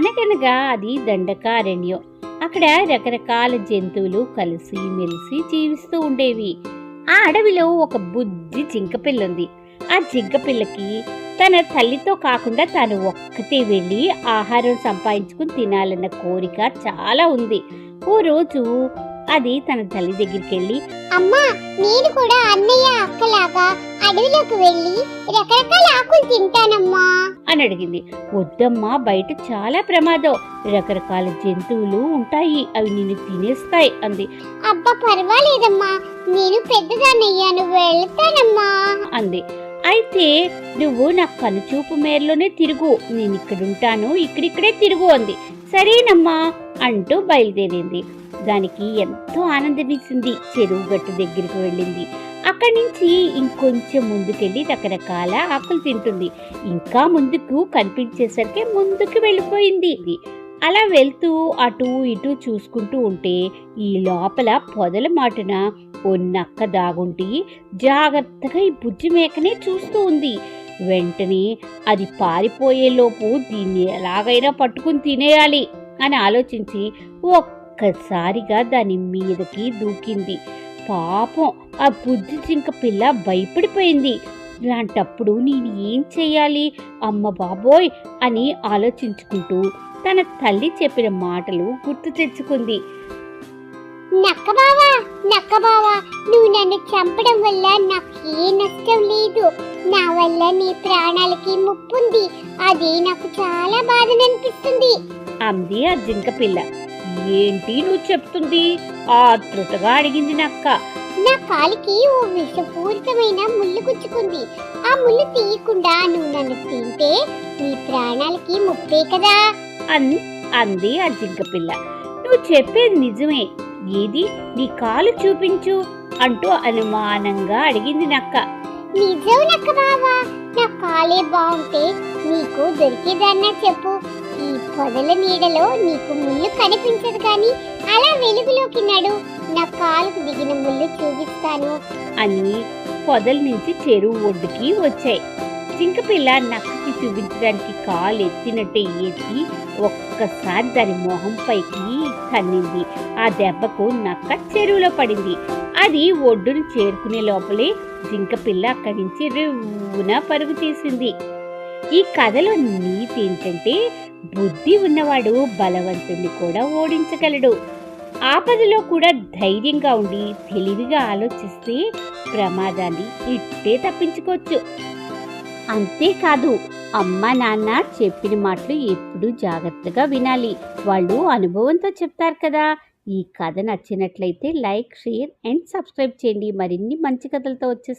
అనగనగా అది దండకారణ్యం. అక్కడ రకరకాల జంతువులు కలిసి మెలిసి జీవిస్తూ ఉండేవి. ఆ అడవిలో ఒక బుద్ధి జింకపిల్ల ఉంది ఆ జింకపిల్లకి తన తల్లితో కాకుండా తను ఒక్కతే వెళ్ళి ఆహారం సంపాదించుకుని తినాలన్న కోరిక చాలా ఉంది. ఓ రోజు అది తన తల్లి దగ్గరికి వెళ్ళి అమ్మా నేను కూడా అన్నయ్య అక్కలాగా అడవిలోకి వెళ్ళి రకరకాల ఆకులు తింటానమ్మా. అని అడిగింది. వద్దమ్మా బయట చాలా ప్రమాదం. రకరకాల జంతువులు ఉంటాయి. అవి నిన్ను తినేస్తాయి అంది. అబ్బా పర్వాలేదమ్మా. నేను పెద్దదాన్నయ్యాను. వెళ్తానమ్మా అంది. అయితే నువ్వు నా కనుచూపు మేరలోనే తిరుగు. నేను ఇక్కడ ఉంటాను ఇక్కడిక్కడే తిరుగు అంది. సరేనమ్మా అంటూ బయలుదేరింది. దానికి ఎంతో ఆనందమిచ్చింది చెరువు గట్టు దగ్గరికి వెళ్ళింది. అక్కడి నుంచి ఇంకొంచెం ముందుకెళ్ళి రకరకాల ఆకులు తింటుంది. ఇంకా ముందుకు కనిపించేసరికి ముందుకు వెళ్ళిపోయింది. అలా వెళ్తూ అటు ఇటు చూసుకుంటూ ఉంటే ఈ లోపల పొదల మాటున ఓ నక్క దాగుంటి జాగ్రత్తగా ఈ బుజ్జి మేకనే చూస్తూ ఉంది. వెంటనే అది పారిపోయేలోపు దీన్ని ఎలాగైనా పట్టుకుని తినేయాలి అని ఆలోచించి ఒక్కసారిగా దాని మీదకి దూకింది. పాపం ఆ బుజ్జి జింక పిల్ల భయపడిపోయింది. ఇలాంటప్పుడు నేను ఏం చెయ్యాలి అమ్మ బాబోయ్! అని ఆలోచించుకుంటూ తన తల్లి చెప్పిన మాటలు గుర్తు తెచ్చుకుంది. నక్క బావా! నక్క బావా! నువ్వు నన్ను చంపడం వల్ల నాకు ఏ నష్టం లేదు. నా వల్ల నీ ప్రాణాలకి ముప్పుంది. అది నాకు చాలా బాధననిపిస్తుంది అంది ఆ జింక పిల్ల. ఏంటి నువ్వు చెప్తుంది? ఆతృతగా అడిగింది నక్క. నా కాలికి ఓ విషపూరితమైన ముళ్ళు గుచ్చుకుంది. ఆ ముళ్ళు తీయకుండా నువ్వు నన్ను తింటే నీ ప్రాణాలకి ముప్పే కదా? అన్ అంది ఆ జింక పిల్ల. నువ్వు చెప్పేది నిజమే. ఏది? నీ కాలు చూపించు అంటూ అనుమానంగా అడిగింది నక్క. నిజం నక్క బావా నా కాలే బాగుంటే నీకు దొరికేదన్నా చెప్పు. ఈ పొదల నీడలో నీకు ముళ్ళు కనిపించదు కానీ అలా వెలుగులోకి నడు. నా కాలుకు దిగిన ముళ్ళు చూపిస్తాను. అని పొదల నుంచి చెరువు ఒడ్డుకి వచ్చాయి. జింకపిల్ల నక్కకి చూపించడానికి కాలు ఎత్తినట్టే ఎత్తి ఒక్కసారి దాని మొహం పైకి తన్నింది. ఆ దెబ్బకు నక్క చెరువులో పడింది. అది ఒడ్డును చేరుకునే లోపలే జింకపిల్ల అక్కడి నుంచి రివ్వున పరుగు తీసింది. ఈ కథలో నీతి ఏంటంటే బుద్ధి ఉన్నవాడు బలవంతుణ్ణి కూడా ఓడించగలడు. ఆపదలో కూడా ధైర్యంగా ఉండి తెలివిగా ఆలోచిస్తే ప్రమాదాన్ని ఇట్టే తప్పించుకోవచ్చు. అంతేకాదు అమ్మ నాన్న చెప్పిన మాటలు ఎప్పుడూ జాగ్రత్తగా వినాలి. వాళ్ళు అనుభవంతో చెప్తారు కదా. ఈ కథ నచ్చినట్లయితే లైక్ షేర్ అండ్ సబ్స్క్రైబ్ చేయండి. మరిన్ని మంచి కథలతో వచ్చేస్తాను